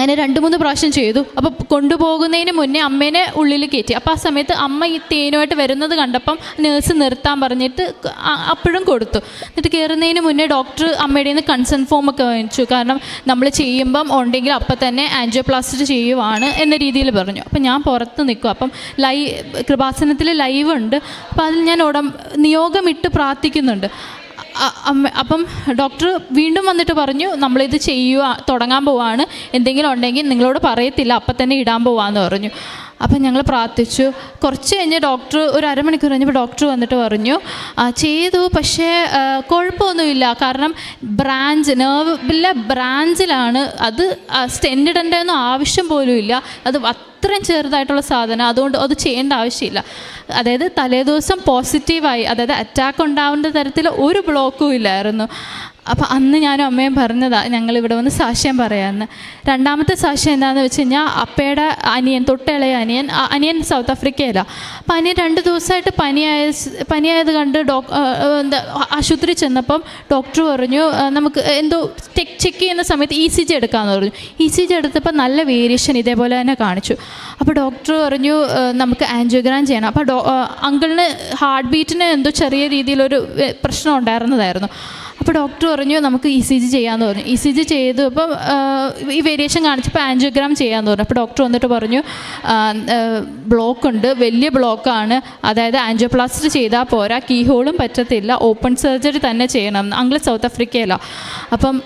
അങ്ങനെ രണ്ട് മൂന്ന് പ്രാവശ്യം ചെയ്തു. അപ്പോൾ കൊണ്ടുപോകുന്നതിന് മുന്നേ അമ്മേനെ ഉള്ളിൽ കയറ്റി അപ്പോൾ ആ സമയത്ത് അമ്മ ഈ തേനുമായിട്ട് വരുന്നത് കണ്ടപ്പം നേഴ്സ് നിർത്താൻ പറഞ്ഞിട്ട് അപ്പോഴും കൊടുത്തു. എന്നിട്ട് കയറുന്നതിന് മുന്നേ ഡോക്ടർ അമ്മയുടെ നിന്ന് കൺസേൺ ഫോം ഒക്കെ വാങ്ങിച്ചു. കാരണം നമ്മൾ ചെയ്യുമ്പം ഉണ്ടെങ്കിൽ അപ്പം തന്നെ ആൻജിയോപ്ലാസ്റ്റ് ചെയ്യുവാണ് എന്ന രീതിയിൽ പറഞ്ഞു. അപ്പം ഞാൻ പുറത്ത് നിൽക്കും. അപ്പം ലൈവ് കൃപാസനത്തിൽ ലൈവ് ഉണ്ട്. അപ്പോൾ അതിൽ ഞാൻ ഉടം നിയോഗമിട്ട് പ്രാർത്ഥിക്കുന്നുണ്ട്. അപ്പം ഡോക്ടർ വീണ്ടും വന്നിട്ട് പറഞ്ഞു നമ്മളിത് ചെയ്യുക തുടങ്ങാൻ പോവാണ്. എന്തെങ്കിലും ഉണ്ടെങ്കിൽ നിങ്ങളോട് പറയത്തില്ല. അപ്പം തന്നെ ഇടാൻ പോവാന്ന് പറഞ്ഞു. അപ്പം ഞങ്ങൾ പ്രാർത്ഥിച്ചു. കുറച്ച് കഴിഞ്ഞ് ഡോക്ടർ ഒരു അരമണിക്കൂർ കഴിഞ്ഞപ്പോൾ ഡോക്ടർ വന്നിട്ട് പറഞ്ഞു "ആ, ചെയ്തു പക്ഷേ കുഴപ്പമൊന്നുമില്ല. കാരണം ബ്രാഞ്ച് നെർവിലെ ബ്രാഞ്ചിലാണ് അത് സ്റ്റെൻഡ് ഇടേണ്ടതൊന്നും ആവശ്യം പോലും ഇല്ല അത് അത്രയും ചെറുതായിട്ടുള്ള സാധനം. അതുകൊണ്ട് അത് ചെയ്യേണ്ട ആവശ്യമില്ല. അതായത് തലേദിവസം പോസിറ്റീവായി അതായത് അറ്റാക്ക് ഉണ്ടാവേണ്ട തരത്തിൽ ഒരു ബ്ലോക്കും ഇല്ലായിരുന്നു. അപ്പോൾ അന്ന് ഞാനും അമ്മയും പറഞ്ഞതാ ഞങ്ങൾ ഇവിടെ വന്ന് സാക്ഷ്യം പറയാമെന്ന് രണ്ടാമത്തെ സാക്ഷ്യം എന്താണെന്ന് വെച്ച് കഴിഞ്ഞാൽ അപ്പയുടെ അനിയൻ തൊട്ടിളയ അനിയൻ അനിയൻ സൗത്ത് ആഫ്രിക്കയിലാണ് അപ്പം അനിയൻ രണ്ട് ദിവസമായിട്ട് പനിയായ പനിയായത് കണ്ട് ഡോക് എന്താ ആശുപത്രി ചെന്നപ്പം ഡോക്ടർ പറഞ്ഞു നമുക്ക് എന്തോ ചെക്ക് ചെക്ക് ചെയ്യുന്ന സമയത്ത് ഇ സി ജി എടുക്കാമെന്ന് പറഞ്ഞു. ഇ സി ജി എടുത്തപ്പോൾ നല്ല വേരിയേഷൻ ഇതേപോലെ തന്നെ കാണിച്ചു. അപ്പോൾ ഡോക്ടർ പറഞ്ഞു നമുക്ക് ആൻജിയോഗ്രാം ചെയ്യണം. അപ്പോൾ ഡോ അങ്കിളിന് ഹാർട്ട് ബീറ്റിന് എന്തോ ചെറിയ രീതിയിലൊരു പ്രശ്നം ഉണ്ടായിരുന്നതായിരുന്നു. അപ്പോൾ ഡോക്ടർ പറഞ്ഞു നമുക്ക് ഇ സി ജി ചെയ്യാമെന്ന് പറഞ്ഞു. ഇ സി ജി ചെയ്തു. അപ്പം ഈ വേരിയേഷൻ കാണിച്ചപ്പോൾ ആൻജിയോഗ്രാം ചെയ്യാമെന്ന് പറഞ്ഞു. അപ്പോൾ ഡോക്ടർ വന്നിട്ട് പറഞ്ഞു ബ്ലോക്ക് ഉണ്ട്. വലിയ ബ്ലോക്കാണ് അതായത് ആൻജിയോപ്ലാസ്റ്റ് ചെയ്താൽ പോരാ. കീഹോളും പറ്റത്തില്ല. ഓപ്പൺ സർജറി തന്നെ ചെയ്യണം. അങ്കിൾ സൗത്ത് ആഫ്രിക്കയിലാണ് അപ്പം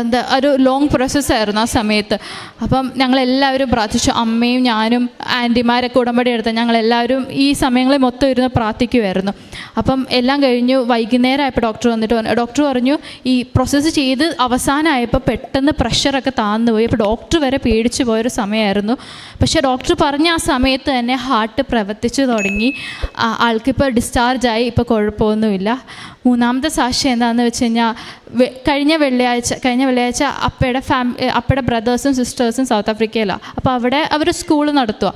എന്താ ഒരു ലോങ് പ്രോസസ്സായിരുന്നു ആ സമയത്ത്. അപ്പം ഞങ്ങളെല്ലാവരും പ്രാർത്ഥിച്ചു. അമ്മയും ഞാനും ആന്റിമാരൊക്കെ ഉടമ്പടി എടുത്ത് ഞങ്ങളെല്ലാവരും ഈ സമയങ്ങളിൽ മൊത്തം ഇരുന്ന് പ്രാർത്ഥിക്കുമായിരുന്നു അപ്പം എല്ലാം കഴിഞ്ഞു. വൈകുന്നേരമായപ്പോൾ ഡോക്ടർ വന്നിട്ട് പറഞ്ഞു ഡോക്ടർ പറഞ്ഞു ഈ പ്രോസസ്സ് ചെയ്ത് അവസാനമായപ്പോൾ പെട്ടെന്ന് പ്രഷറൊക്കെ താന്നു പോയി അപ്പോൾ ഡോക്ടർ വരെ പേടിച്ചു പോയൊരു സമയമായിരുന്നു പക്ഷേ ഡോക്ടർ പറഞ്ഞ ആ സമയത്ത് തന്നെ ഹാർട്ട് പ്രവർത്തിച്ചു തുടങ്ങി. ആൾക്കിപ്പോൾ ഡിസ്ചാർജായി ഇപ്പോൾ കുഴപ്പമൊന്നുമില്ല. മൂന്നാമത്തെ സാക്ഷി എന്താണെന്ന് വെച്ച് കഴിഞ്ഞാൽ കഴിഞ്ഞ വെള്ളിയാഴ്ച കഴിഞ്ഞ വെള്ളിയാഴ്ച അപ്പയുടെ ഫാം അപ്പയുടെ ബ്രദേഴ്സും സിസ്റ്റേഴ്സും സൗത്ത് ആഫ്രിക്കയിലാണ് അപ്പോൾ അവിടെ അവർ സ്കൂൾ നടത്തുക